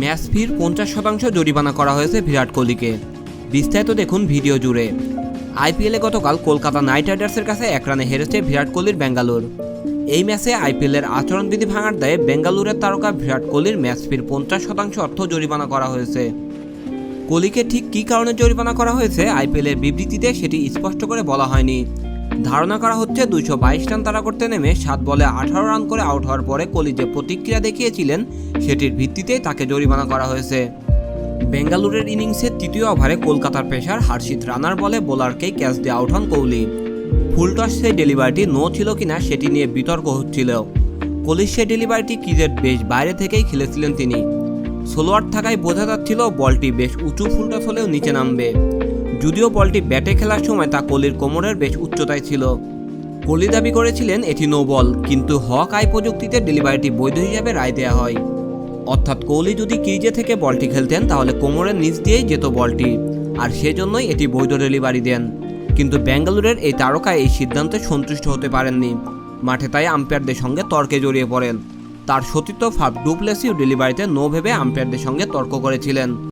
Match ফির পঞ্চাশ শতাংশ জরিমানা করা হয়েছে বিরাট কোহলিকে। বিস্তারিত দেখুন ভিডিও জুড়ে। আইপিএলে গতকাল কলকাতা নাইট রাইডার্সের কাছে এক রানে হেরেছে বিরাট কোহলির বেঙ্গালুর। এই ম্যাচে আইপিএলের আচরণবিধি ভাঙার দায়ে বেঙ্গালুরের তারকা বিরাট কোহলির ম্যাচ ফির পঞ্চাশ শতাংশ অর্থ জরিমানা করা হয়েছে। কোহলিকে ঠিক কী কারণে জরিমানা করা হয়েছে আইপিএলের বিবৃতিতে সেটি স্পষ্ট করে বলা হয়নি। ধারণা করা হচ্ছে দুইশো বাইশ রান তাড়া করতে নেমে সাত বলে আঠারো রান করে আউট হওয়ার পরে কোহলি যে প্রতিক্রিয়া দেখিয়েছিলেন সেটির ভিত্তিতে তাকে জরিমানা করা হয়েছে। বেঙ্গালুরের ইনিংসের তৃতীয় ওভারে কলকাতার পেশার হার্ষিত রানার বলে বোলারকেই ক্যাচ দিয়ে আউট হন কোহলি। ফুলটস সেই ডেলিভারিটি নো ছিল কিনা সেটি নিয়ে বিতর্ক হচ্ছিল। কোহলির সেই ডেলিভারিটি ক্রিজের বেশ বাইরে থেকেই খেলেছিলেন তিনি। সোলোয়ার থাকায় বোঝা যাচ্ছিল বলটি বেশ উঁচু ফুলটস হলেও নিচে নামবে। যদিও বলটি ব্যাটে খেলার সময় তা কোহলির কোমরের বেশ উচ্চতায় ছিল। কোহলি দাবি করেছিলেন, এটি নো বল। কিন্তু হক আই প্রযুক্তিতে ডেলিভারিটি বৈধ হিসাবে রায় দেওয়া হয়। অর্থাৎ কোহলি যদি ক্রিজে থেকে বলটি খেলতেন, তাহলে কোমরের নিচ দিয়েই যেত বলটি। আর সেজন্যই এটি বৈধ ডেলিভারি দেন। কিন্তু বেঙ্গালুরের এই তারকা এই সিদ্ধান্তে সন্তুষ্ট হতে পারেননি। মাঠে তাই আম্পায়ারদের সঙ্গে তর্কে জড়িয়ে পড়েন। তার সতীর্থ ফাফ ডুপ্লেসিও ডেলিভারিতে নো ভেবে আম্পায়ারদের সঙ্গে তর্ক করেছিলেন।